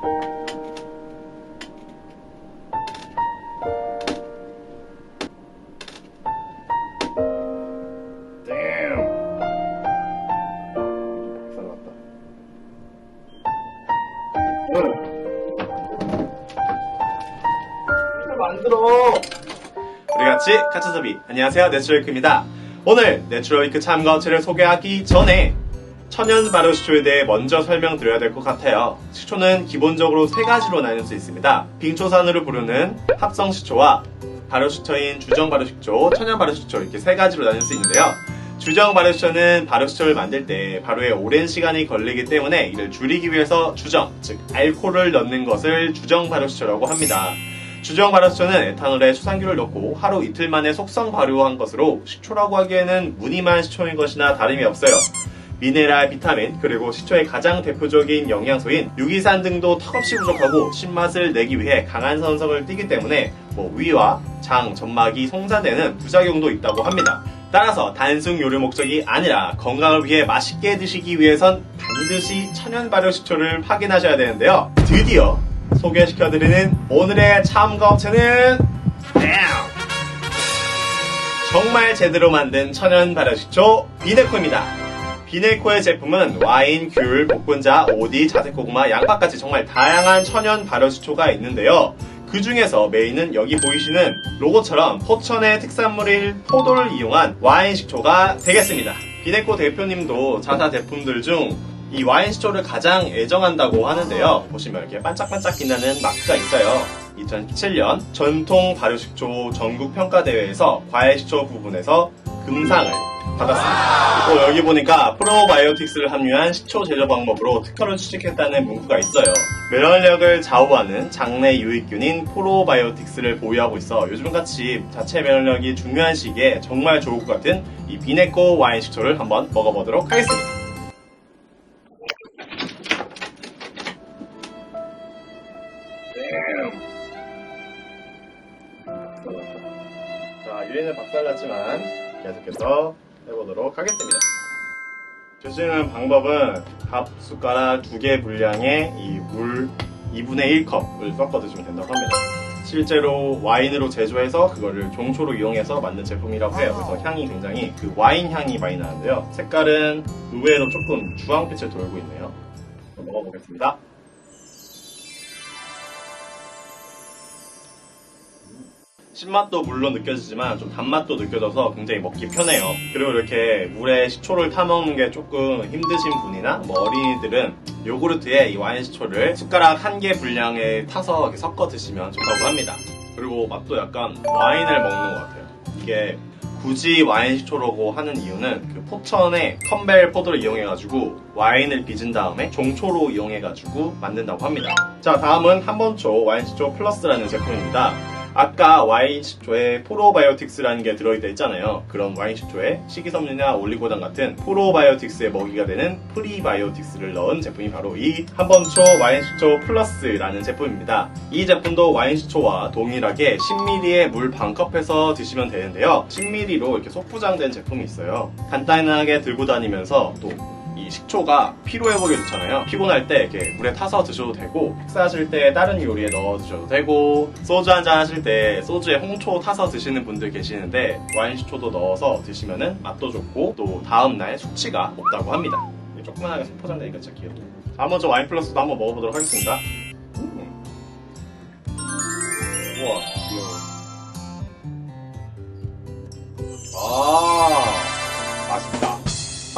우리 같이 카츠즈비. 안녕하세요. 내추럴위크입니다. 오늘 내추럴위크 참가 업체를 소개하기 전에 천연 발효 시초에 대해 먼저 설명드려야 될 것 같아요 시초는 기본적으로 세 가지로 나눌 수 있습니다 빙초산으로 부르는 합성 시초와 발효 시초인 주정 발효 시초, 천연 발효 시초 이렇게 세 가지로 나눌 수 있는데요 주정 발효 시초는 발효 시초를 만들 때 발효에 오랜 시간이 걸리기 때문에 이를 줄이기 위해서 주정, 즉 알코올을 넣는 것을 주정 발효 시초라고 합니다. 주정 발효시초는 에탄올에 추산균을 넣고 하루 이틀 만에 속성 발효한 것으로 식초라고 하기에는 무늬만 식초인 것이나 다름이 없어요. 미네랄, 비타민, 그리고 식초의 가장 대표적인 영양소인 유기산 등도 턱없이 부족하고 신맛을 내기 위해 강한 선성을 띠기 때문에 뭐 위와 장, 점막이 송사되는 부작용도 있다고 합니다. 따라서 단순 요리 목적이 아니라 건강을 위해 맛있게 드시기 위해선 반드시 천연 발효 식초를 확인하셔야 되는데요. 드디어 소개시켜드리는 오늘의 참가 업체는 BAM! 정말 제대로 만든 천연 발효 식초 비네코입니다. 비네코의 제품은 와인, 귤, 복분자, 오디, 자색고구마, 양파까지 정말 다양한 천연 발효식초가 있는데요. 그 중에서 메인은 여기 보이시는 로고처럼 포천의 특산물인 포도를 이용한 와인 식초가 되겠습니다. 비네코 대표님도 자사 제품들 중 이 와인 식초를 가장 애정한다고 하는데요. 보시면 이렇게 반짝반짝 빛나는 마크가 있어요. 2017년 전통 발효식초 전국 평가대회에서 과일식초 부분에서 금상을 받았습니다. 또 여기 보니까 프로바이오틱스를 함유한 식초 제조 방법으로 특허를 취득했다는 문구가 있어요. 면역력을 좌우하는 장내 유익균인 프로바이오틱스를 보유하고 있어 요즘같이 자체 면역력이 중요한 시기에 정말 좋을 것 같은 이 비네코 와인 식초를 한번 먹어보도록 하겠습니다. 자, 유리는 박살났지만 계속해서 해보도록 하겠습니다. 드시는 방법은 밥 숟가락 두개 분량의 이 물 2분의 1컵을 섞어 드시면 된다고 합니다. 실제로 와인으로 제조해서 그거를 종초로 이용해서 만든 제품이라고 해요. 그래서 향이 굉장히 그 와인 향이 많이 나는데요. 색깔은 의외로 조금 주황빛을 돌고 있네요. 먹어보겠습니다. 신맛도 물론 느껴지지만 좀 단맛도 느껴져서 굉장히 먹기 편해요. 그리고 이렇게 물에 식초를 타먹는 게 조금 힘드신 분이나 뭐 어린이들은 요구르트에 이 와인 식초를 숟가락 한 개 분량에 타서 이렇게 섞어 드시면 좋다고 합니다. 그리고 맛도 약간 와인을 먹는 것 같아요. 이게 굳이 와인 식초라고 하는 이유는 그 포천의 컴벨 포도를 이용해가지고 와인을 빚은 다음에 종초로 이용해가지고 만든다고 합니다. 자, 다음은 한번초 와인 식초 플러스라는 제품입니다. 아까 와인 식초에 프로바이오틱스라는 게 들어있다 했잖아요. 그런 와인 식초에 식이섬유나 올리고당 같은 프로바이오틱스의 먹이가 되는 프리바이오틱스를 넣은 제품이 바로 이 한번초 와인 식초 플러스라는 제품입니다. 이 제품도 와인 식초와 동일하게 10ml의 물 반컵에서 드시면 되는데요. 10ml로 이렇게 속포장된 제품이 있어요. 간단하게 들고 다니면서 또 이 식초가 피로 회복에 좋잖아요. 피곤할 때 이렇게 물에 타서 드셔도 되고 식사하실 때 다른 요리에 넣어 드셔도 되고 소주 한잔 하실 때 소주에 홍초 타서 드시는 분들 계시는데 와인 식초도 넣어서 드시면은 맛도 좋고 또 다음날 숙취가 없다고 합니다. 조그만하게 포장되니까 진짜 귀엽고 한번 저 와인 플러스도 한번 먹어보도록 하겠습니다. 음. 우와 귀여워.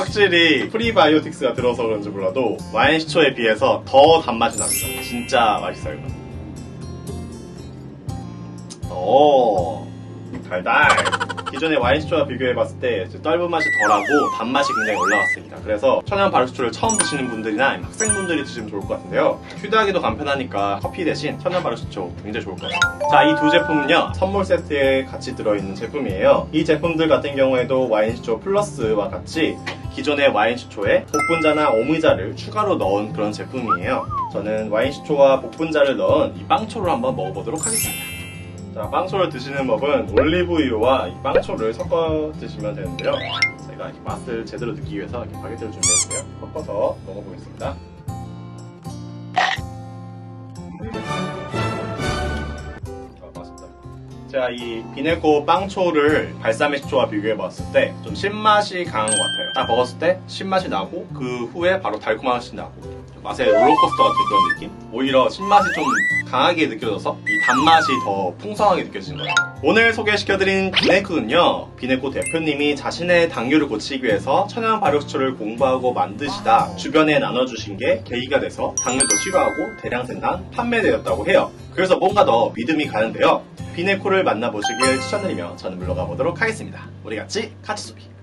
확실히 프리바이오틱스가 들어서 그런지 몰라도 와인 시초에 비해서 더 단맛이 납니다. 진짜 맛있어요. 이건. 오, 달달. 기존의 와인 시초와 비교해봤을 때 떫은 맛이 덜하고 단맛이 굉장히 올라왔습니다. 그래서 천연 발효시초를 처음 드시는 분들이나 학생분들이 드시면 좋을 것 같은데요. 휴대하기도 간편하니까 커피 대신 천연 발효시초 굉장히 좋을 것 같아요. 자, 이 두 제품은요, 선물 세트에 같이 들어있는 제품이에요. 이 제품들 같은 경우에도 와인 시초 플러스와 같이 기존의 와인 시초에 복분자나 오미자를 추가로 넣은 그런 제품이에요. 저는 와인 시초와 복분자를 넣은 이 빵초를 한번 먹어보도록 하겠습니다. 자, 빵초를 드시는 법은 올리브유와 이 빵초를 섞어 드시면 되는데요. 제가 맛을 제대로 느끼기 위해서 이렇게 바게트를 준비했고요. 섞어서 먹어보겠습니다. 제가 이 비네코 빵초를 발사믹 식초와 비교해봤을 때 좀 신맛이 강한 것 같아요. 딱 먹었을 때 신맛이 나고 그 후에 바로 달콤한 맛이 나고 맛의 롤러코스터 같은 그런 느낌? 오히려 신맛이 좀 강하게 느껴져서 이 단맛이 더 풍성하게 느껴지는 거예요. 오늘 소개시켜드린 비네코는요, 비네코 대표님이 자신의 당뇨를 고치기 위해서 천연 발효수초를 공부하고 만드시다 주변에 나눠주신 게 계기가 돼서 당뇨도 치료하고 대량 생산, 판매되었다고 해요. 그래서 뭔가 더 믿음이 가는데요. 비네코를 만나보시길 추천드리며 저는 물러가 보도록 하겠습니다. 우리 같이 같이 소비.